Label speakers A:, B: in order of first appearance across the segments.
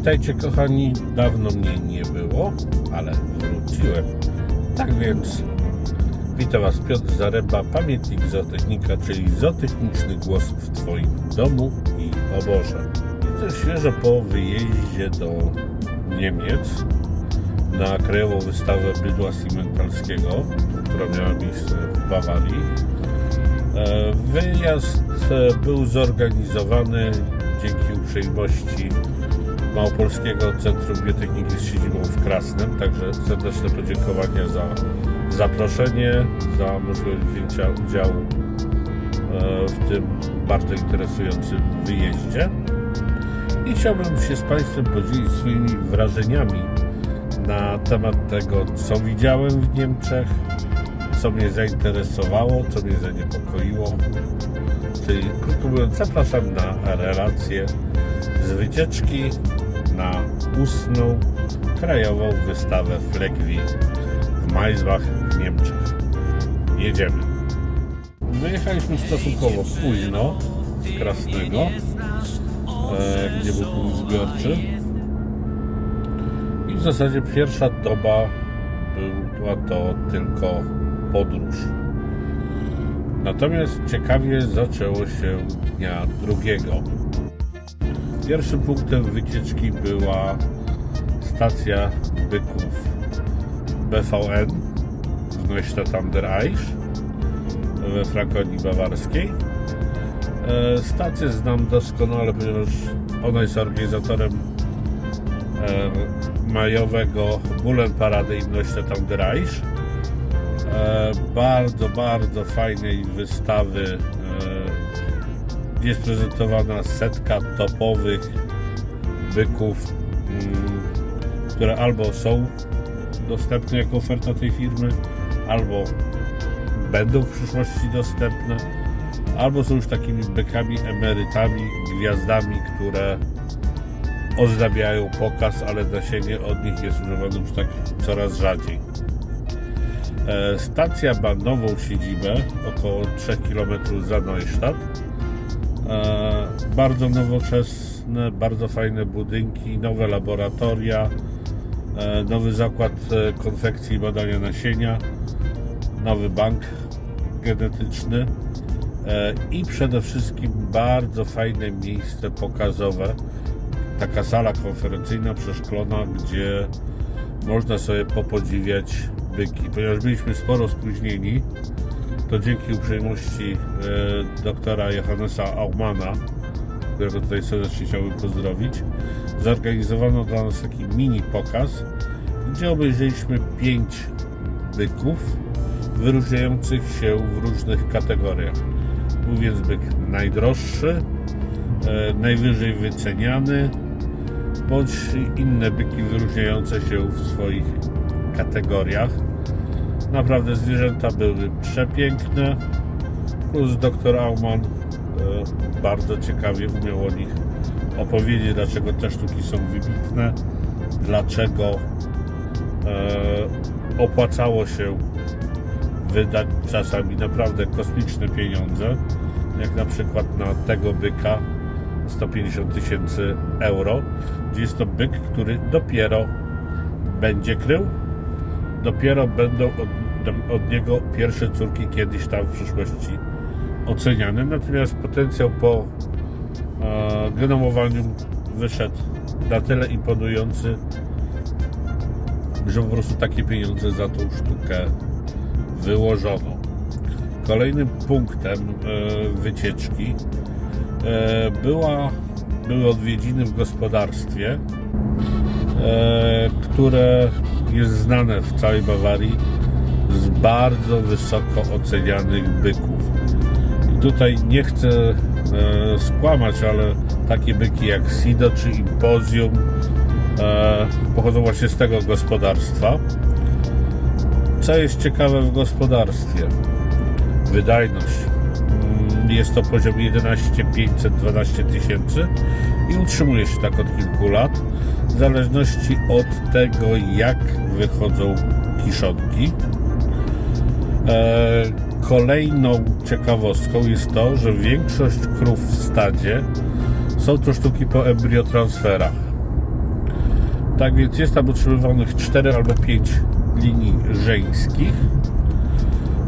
A: Witajcie kochani, dawno mnie nie było, ale wróciłem. Tak więc witam Was Piotr Zaręba, pamiętnik zootechnika, czyli zootechniczny głos w Twoim domu i oborze. To świeżo po wyjeździe do Niemiec na krajową wystawę bydła simentalskiego, która miała miejsce w Bawarii. E, Wyjazd e, był zorganizowany dzięki uprzejmości Małopolskiego Centrum Biotechniki z siedzibą w Krasnem. Także serdeczne podziękowania za zaproszenie, za możliwość wzięcia udziału e, w tym bardzo interesującym wyjeździe. I chciałbym się z Państwem podzielić swoimi wrażeniami na temat tego, co widziałem w Niemczech, co mnie zainteresowało, co mnie zaniepokoiło. Czyli krótko mówiąc, zapraszam na relację z wycieczki na ustną krajową wystawę Fleckwi w Maisbach w Niemczech. Jedziemy. Wyjechaliśmy stosunkowo późno z Krasnego, e, gdzie był punkt zbiorczy. I w zasadzie pierwsza doba była to tylko podróż. Natomiast ciekawie zaczęło się dnia drugiego. Pierwszym punktem wycieczki była stacja byków BVN w Neustadt der Aisch we Frankonii Bawarskiej. E, Stację znam doskonale, ponieważ ona jest organizatorem e, majowego Bullen Parady i Neustadt der Aisch. E, Bardzo, bardzo fajnej wystawy e, jest prezentowana setka topowych byków, mm, które albo są dostępne jako oferta tej firmy, albo będą w przyszłości dostępne, albo są już takimi bykami, emerytami, gwiazdami, które ozdabiają pokaz, ale nasienie od nich jest używane już tak coraz rzadziej. E, Stacja ma nową siedzibę, około 3 km za Neustadt. E, Bardzo nowoczesne, bardzo fajne budynki, nowe laboratoria, e, nowy zakład konfekcji i badania nasienia, nowy bank genetyczny i przede wszystkim bardzo fajne miejsce pokazowe. Taka sala konferencyjna przeszklona, gdzie można sobie popodziwiać byki. Ponieważ byliśmy sporo spóźnieni, to dzięki uprzejmości e, doktora Johannesa Aumana, którego tutaj serdecznie chciałbym pozdrowić, zorganizowano dla nas taki mini pokaz, gdzie obejrzeliśmy pięć byków wyróżniających się w różnych kategoriach. Był więc byk najdroższy, e, najwyżej wyceniany, bądź inne byki wyróżniające się w swoich kategoriach. Naprawdę zwierzęta były przepiękne, plus dr Auman e, bardzo ciekawie umiał o nich opowiedzieć, dlaczego te sztuki są wybitne, dlaczego e, opłacało się wydać czasami naprawdę kosmiczne pieniądze, jak na przykład na tego byka 150 tysięcy euro, gdzie jest to byk, który dopiero będzie krył, dopiero będą od, od niego pierwsze córki kiedyś tam w przyszłości oceniane, natomiast potencjał po e, genomowaniu wyszedł na tyle imponujący, że po prostu takie pieniądze za tą sztukę wyłożono. Kolejnym punktem e, wycieczki e, była, były odwiedziny w gospodarstwie, e, które jest znane w całej Bawarii z bardzo wysoko ocenianych byków. I tutaj nie chcę e, skłamać, ale takie byki jak Sido czy Impozjum e, pochodzą właśnie z tego gospodarstwa. Co jest ciekawe w gospodarstwie? Wydajność. Jest to poziom 11 512 tysięcy i utrzymuje się tak od kilku lat, w zależności od tego, jak wychodzą kiszonki. E, Kolejną ciekawostką jest to, że większość krów w stadzie są to sztuki po embriotransferach. Tak więc jest tam utrzymywanych 4 albo 5 linii żeńskich,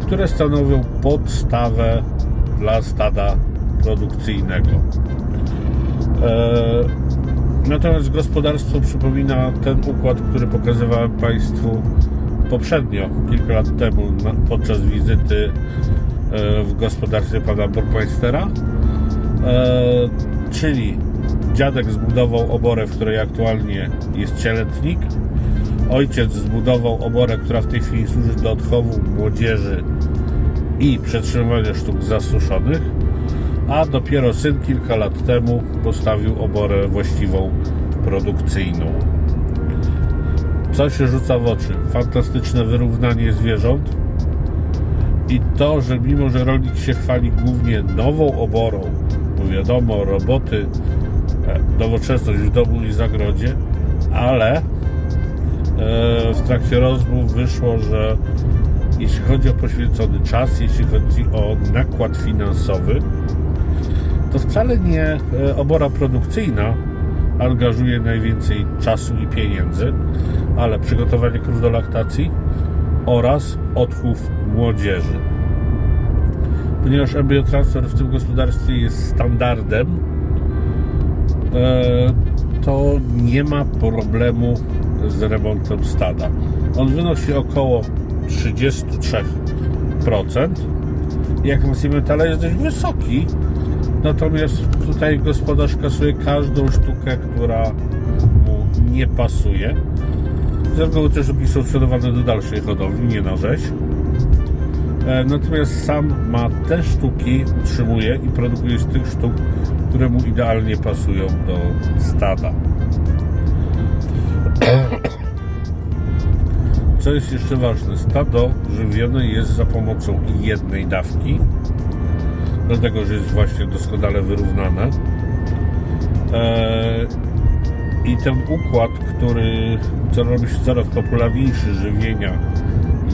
A: które stanowią podstawę dla stada produkcyjnego. Eee, Natomiast gospodarstwo przypomina ten układ, który pokazywałem Państwu poprzednio, kilka lat temu, podczas wizyty e, w gospodarstwie pana Burmeistera. E, czyli dziadek zbudował oborę, w której aktualnie jest cielętnik. Ojciec zbudował oborę, która w tej chwili służy do odchowu młodzieży i przetrzymywania sztuk zasuszonych a dopiero syn kilka lat temu postawił oborę właściwą produkcyjną. Co się rzuca w oczy? Fantastyczne wyrównanie zwierząt i to, że mimo, że rolnik się chwali głównie nową oborą, bo wiadomo, roboty, e, nowoczesność w domu i zagrodzie, ale e, w trakcie rozmów wyszło, że jeśli chodzi o poświęcony czas, jeśli chodzi o nakład finansowy, to wcale nie e, obora produkcyjna angażuje najwięcej czasu i pieniędzy, ale przygotowanie krów do laktacji oraz odchów młodzieży. Ponieważ embriotransfer w tym gospodarstwie jest standardem, e, to nie ma problemu z remontem stada. On wynosi około 33%. Jak na metale jest dość wysoki, Natomiast tutaj gospodarz kasuje każdą sztukę, która mu nie pasuje. Z reguły te sztuki są sprzedawane do dalszej hodowli, nie na rzeź. E, Natomiast sam ma te sztuki, utrzymuje i produkuje z tych sztuk, które mu idealnie pasują do stada. Co jest jeszcze ważne, stado żywione jest za pomocą jednej dawki, dlatego że jest właśnie doskonale wyrównane. I ten układ, który robi się coraz popularniejszy żywienia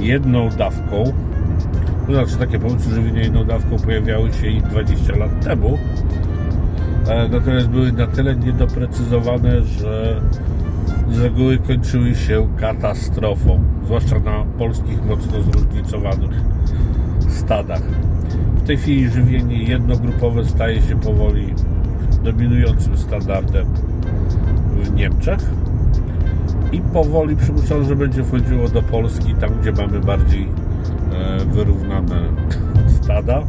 A: jedną dawką, to znaczy takie pomysły żywienia jedną dawką pojawiały się i 20 lat temu, e, natomiast były na tyle niedoprecyzowane, że z reguły kończyły się katastrofą, zwłaszcza na polskich mocno zróżnicowanych stadach. W tej chwili żywienie jednogrupowe staje się powoli dominującym standardem w Niemczech i powoli przypuszczam, że będzie wchodziło do Polski, tam gdzie mamy bardziej e, wyrównane stada.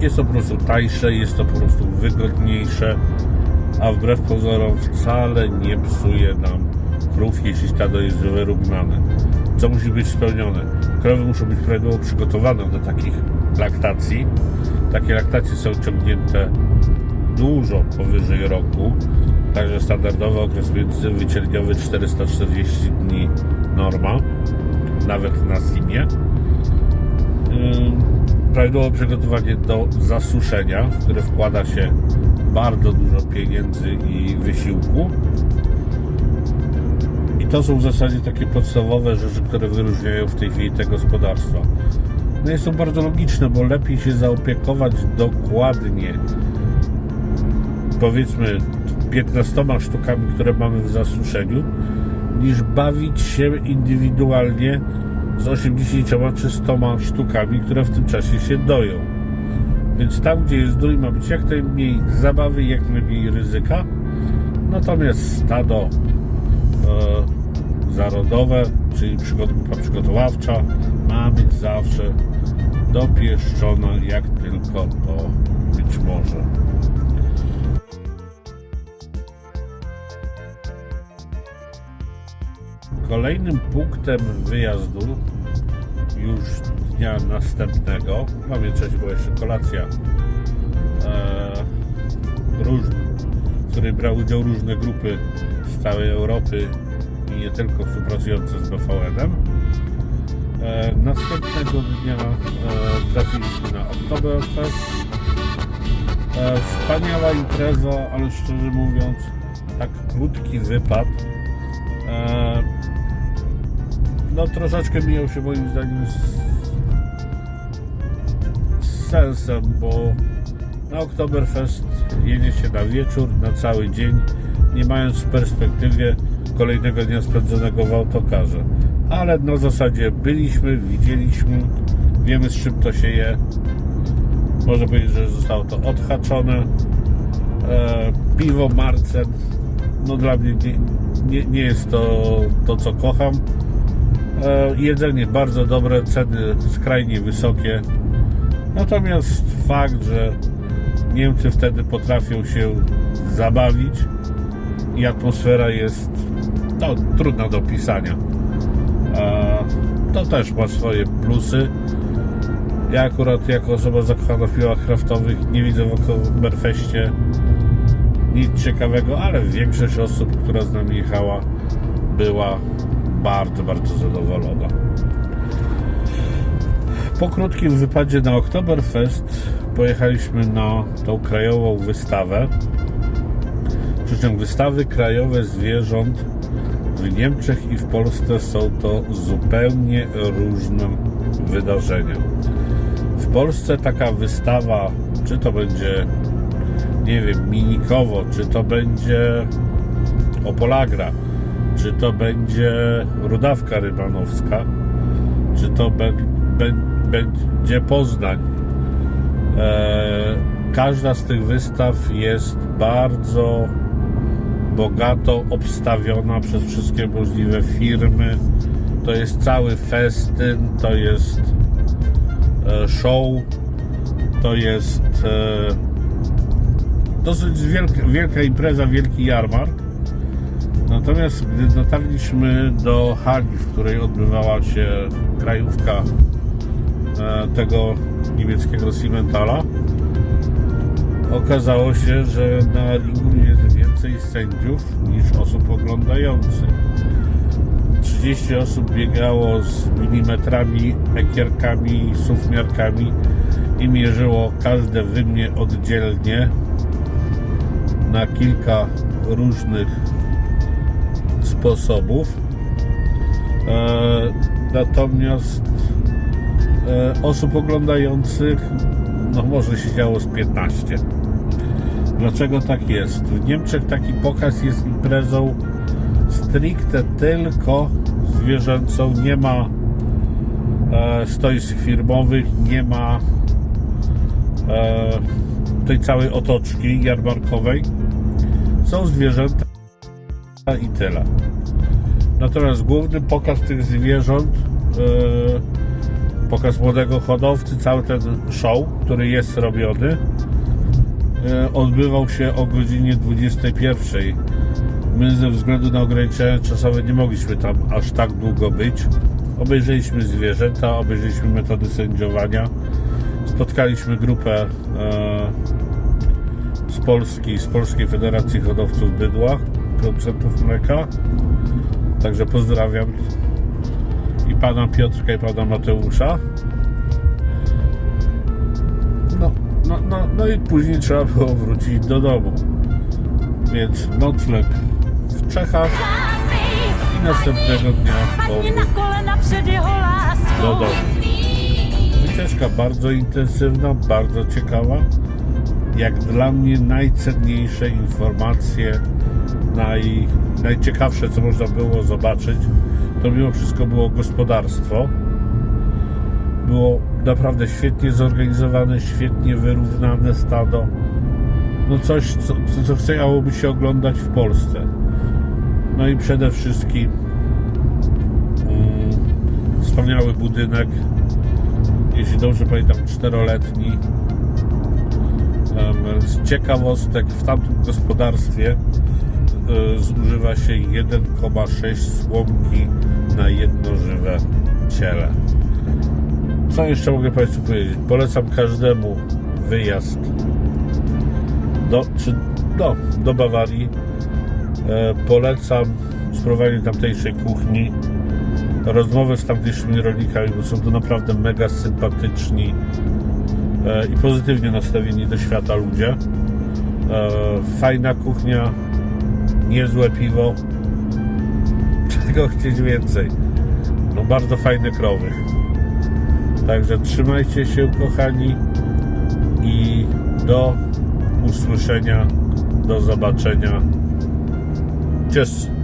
A: Jest to po prostu tańsze, jest to po prostu wygodniejsze, a wbrew pozorom wcale nie psuje nam krów, jeśli stado jest wyrównane. Co musi być spełnione? Krowy muszą być prawidłowo przygotowane do takich laktacji. Takie laktacje są ciągnięte dużo powyżej roku, także standardowy okres międzywycielniowy 440 dni norma, nawet na simie. Prawidłowe przygotowanie do zasuszenia, w które wkłada się bardzo dużo pieniędzy i wysiłku to są w zasadzie takie podstawowe rzeczy, które wyróżniają w tej chwili te gospodarstwa. No jest to bardzo logiczne, bo lepiej się zaopiekować dokładnie powiedzmy 15 sztukami, które mamy w zasuszeniu, niż bawić się indywidualnie z 80 czy 100 sztukami, które w tym czasie się doją. Więc tam, gdzie jest dój, ma być jak najmniej zabawy, jak najmniej ryzyka. Natomiast stado e, zarodowe, czyli grupa przygotowawcza, ma być zawsze dopieszczona jak tylko to być może. Kolejnym punktem wyjazdu już dnia następnego, mamy coś, bo jeszcze kolacja e, róż, w której brały udział różne grupy z całej Europy i nie tylko współpracujące z BVN-em. E, następnego dnia e, trafiliśmy na Oktoberfest. E, wspaniała impreza, ale szczerze mówiąc, tak krótki wypad. E, no troszeczkę mijał się moim zdaniem z sensem, bo na Oktoberfest jedzie się na wieczór, na cały dzień nie mając w perspektywie kolejnego dnia spędzonego w autokarze. Ale na zasadzie byliśmy, widzieliśmy, wiemy z czym to się je. Można powiedzieć, że zostało to odhaczone. E, piwo Marcen, no dla mnie nie, nie, nie jest to to, co kocham. E, jedzenie bardzo dobre, ceny skrajnie wysokie. Natomiast fakt, że Niemcy wtedy potrafią się zabawić i atmosfera jest no, trudna do opisania. To też ma swoje plusy. Ja akurat jako osoba zakochana w piłach kraftowych nie widzę w Oktoberfeście nic ciekawego, ale większość osób, która z nami jechała, była bardzo, bardzo zadowolona. Po krótkim wypadzie na Oktoberfest pojechaliśmy na tą krajową wystawę. Przy czym wystawy krajowe zwierząt w Niemczech i w Polsce są to zupełnie różne wydarzenia. W Polsce taka wystawa, czy to będzie, nie wiem, Minikowo, czy to będzie Opolagra, czy to będzie Rudawka Rybanowska, czy to be, be, będzie Poznań. E, każda z tych wystaw jest bardzo bogato obstawiona przez wszystkie możliwe firmy. To jest cały festyn, to jest e, show, to jest e, dosyć wielka, wielka impreza, wielki jarmark. Natomiast gdy dotarliśmy do hali, w której odbywała się krajówka tego niemieckiego Siementala, okazało się, że na ringu jest więcej sędziów niż osób oglądających. 30 osób biegało z milimetrami, ekierkami, sufmiarkami i mierzyło każde wymnie oddzielnie na kilka różnych sposobów. E, natomiast e, osób oglądających no może się działo z 15. Dlaczego tak jest? W Niemczech taki pokaz jest imprezą stricte tylko zwierzęcą. Nie ma e, stoisk firmowych, nie ma e, tej całej otoczki jarmarkowej. Są zwierzęta i tyle. Natomiast główny pokaz tych zwierząt, e, pokaz młodego hodowcy, cały ten show, który jest robiony, e, odbywał się o godzinie 21. My ze względu na ograniczenia czasowe nie mogliśmy tam aż tak długo być. Obejrzeliśmy zwierzęta, obejrzeliśmy metody sędziowania. Spotkaliśmy grupę e, z Polski, z Polskiej Federacji Hodowców Bydła, producentów mleka. Także pozdrawiam i pana Piotrka i pana Mateusza. No, no, no, no i później trzeba było wrócić do domu. Więc nocleg w Czechach i następnego dnia do domu. Wycieczka bardzo intensywna, bardzo ciekawa. Jak dla mnie najcenniejsze informacje, naj, najciekawsze, co można było zobaczyć, to mimo wszystko było gospodarstwo. Było naprawdę świetnie zorganizowane, świetnie wyrównane stado. No coś, co, co chciałoby się oglądać w Polsce. No i przede wszystkim mm, wspaniały budynek, jeśli dobrze pamiętam, czteroletni. Z ciekawostek w tamtym gospodarstwie zużywa się 1,6 słomki na jedno żywe ciele. Co jeszcze mogę Państwu powiedzieć? Polecam każdemu wyjazd do, czy, do, do Bawarii. E, polecam spróbowanie tamtejszej kuchni rozmowy z tamtejszymi rolnikami, bo są to naprawdę mega sympatyczni e, i pozytywnie nastawieni do świata ludzie. E, fajna kuchnia, niezłe piwo. Czego chcieć więcej? No bardzo fajne krowy. Także trzymajcie się kochani i do usłyszenia, do zobaczenia Tschüss.